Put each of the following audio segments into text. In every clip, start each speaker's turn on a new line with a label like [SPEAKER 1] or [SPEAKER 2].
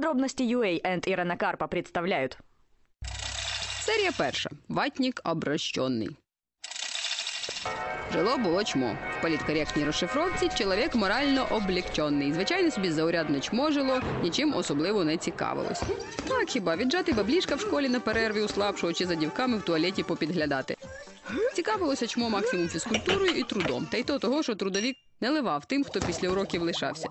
[SPEAKER 1] Подробности UA and Ирена Карпа представляют.
[SPEAKER 2] Серія перша. Ватнік обращенний. Жило було чмо. В політкоректній розшифровці чоловік морально облегчений. Звичайно, собі заурядне чмо жило, нічим особливо не цікавилось. Так хіба віджати баблішка в школі на перерві у слабшого чи за дівками в туалеті попідглядати. Цікавилося чмо максимум фізкультурою і трудом, та й то того, що трудовік не ливав тим, хто після уроків лишався.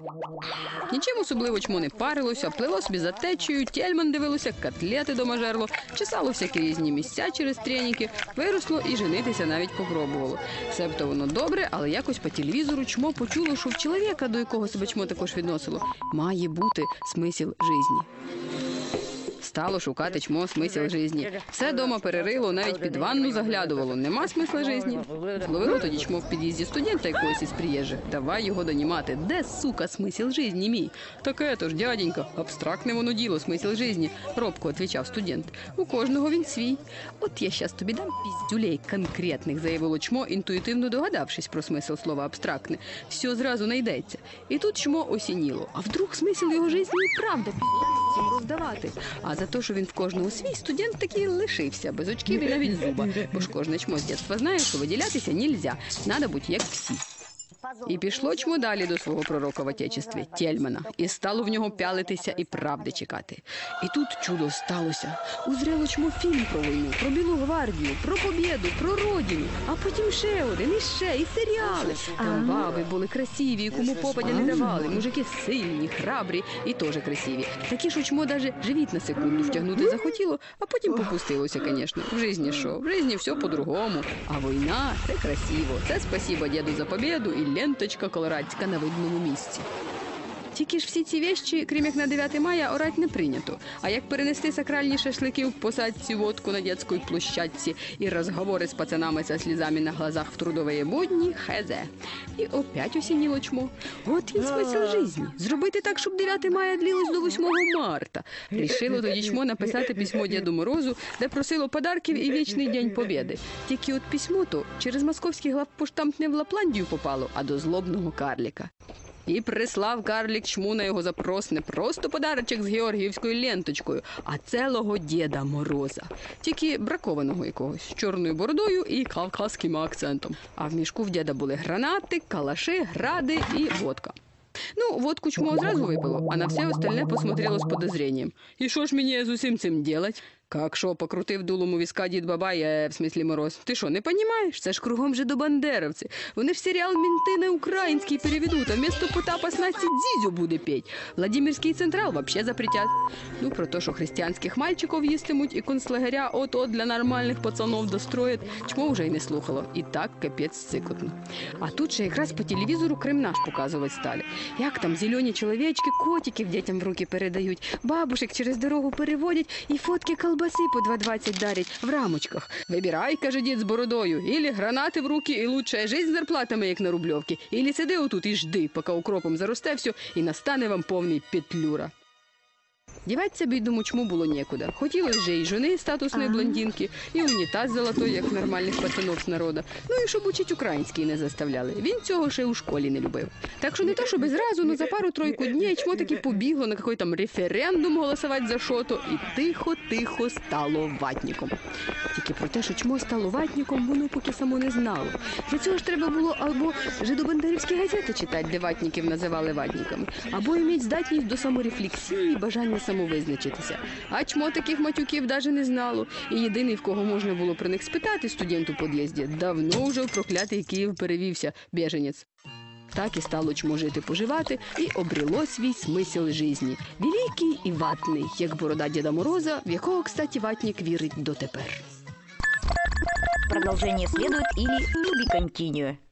[SPEAKER 2] Нічим особливо чмо не парилося, плило собі за течею, тельман дивилося, котлети дома жерло, чесало всякі різні місця через треніки, виросло і женитися навіть попробувало. Себто воно добре, але якось по телевізору чмо почуло, що в чоловіка, до якого себе чмо також відносило, має бути смисл житті. Стало шукати чмо смисл житті. Все дома перерило, навіть під ванну заглядувало. Нема смисла житті. Зловило тоді чмо в під'їзді студента якогось із приїжджих. Давай його донімати. Де, сука, смисл житті мій? Таке то ж, дяденька, абстрактне воно діло, смисл житті, робко отвічав студент. У кожного він свій. От я щас тобі дам піздюлей конкретних, заявило чмо, інтуїтивно догадавшись про смисл слова абстрактне. Все зразу найдеться. І тут чмо осініло. А вдруг смисл його житті і правда всім роздавати. А за те, що він в кожного свій студент такий лишився, без очків і навіть зуба. Бо ж кожне чмо з дітства знає, що виділятися нельзя. Надо бути як всі. І пішло чмо далі до свого пророка в отечестві Тельмана, і стало в нього пялитися і правди чекати. І тут чудо сталося. Узрело чмо фільм про війну, про Білу гвардію, про побєду, про родину, а потім ще один, і ще, і серіали. Там баби були красиві, і кому попадя не давали. Мужики сильні, храбрі і теж красиві. Такі, що чмо даже живіт на секунду втягнути захотіло, а потім попустилося, звісно. В житті що? В житті все по-другому. А війна це красиво. Це спасибо діду за побєду і ленточка колорадська на видному місці. Тільки ж всі ці вещі, крім як на 9 мая, орать не прийнято. А як перенести сакральні шашлики в посадці водку на дитячій площадці і розговори з пацанами со слізами на глазах в трудові будні, хезе. І опять осініло чмо. От він смисл житті. Зробити так, щоб 9 мая длилось до 8 марта. Рішило тоді чмо написати письмо Діду Морозу, де просило подарків і вічний день побєди. Тільки от письмо то через московський главпоштамт не в Лапландію попало, а до злобного карліка. І прислав карлік чму на його запрос не просто подарочок з георгіївською ленточкою, а цілого Діда Мороза, тільки бракованого якогось з чорною бородою і кавказьким акцентом. А в мішку в діда були гранати, калаши, гради і водка. Ну, водку чмо одразу випило, а на все остальне посмотрело з подозрением. І що ж мені з усім цим делать? Как що, покрутив дулом у візка дід Бабай, в смислі Мороз. Ти що, не понімаєш? Це ж кругом же до бандеровці. Вони ж серіал «Мінти» на український переведуть, а вместо Потапа з Насті Дзізю буде петь. Владимирський централ вообще запретять. Ну, про те, що християнських мальчиків їстимуть і концлагеря от-от для нормальних пацанов достроять, чмо вже й не слухало. І так капець цикотно. А тут ще якраз по телевізору Крим наш показувати стали. Як там зелені чоловічки котиків дітям в руки передають, бабушек через дорогу переводять і фотки колбаси по 2,20 дарить в рамочках. Вибирай, каже дід з бородою, ілі гранати в руки, і лучше жизнь з зарплатами, як на рубльовки, ілі сиди отут і жди, поки укропом заросте все, і настане вам повний петлюра. Діватися бідному чму було нікуди. Хотілося же і жони статусної блондинки, і унітаз золотой, як нормальних пацанов з народу. Ну і щоб учить український не заставляли. Він цього ще у школі не любив. Так що не то, щоб зразу, ну за пару-тройку днів чмо таки побігло на який там референдум голосувати за що-то, і тихо-тихо стало ватніком. Тільки про те, що чмо стало ватніком, воно поки само не знало. Для цього ж треба було або жидобандерівські газети читати, де ватніків називали ватніками, або іметь здатність до саморефлексії і бажання самовизначитися. А чмо таких матюків даже не знало. І єдиний, в кого можна було про них спитати студент у під'їзді, давно вже в проклятий Київ перевівся біженець. Так і стало чмо жити поживати і обріло свій смисл житті. Великий і ватний, як борода Діда Мороза, в якого, кстати, ватнік вірить дотепер.
[SPEAKER 1] Следует или to be continued.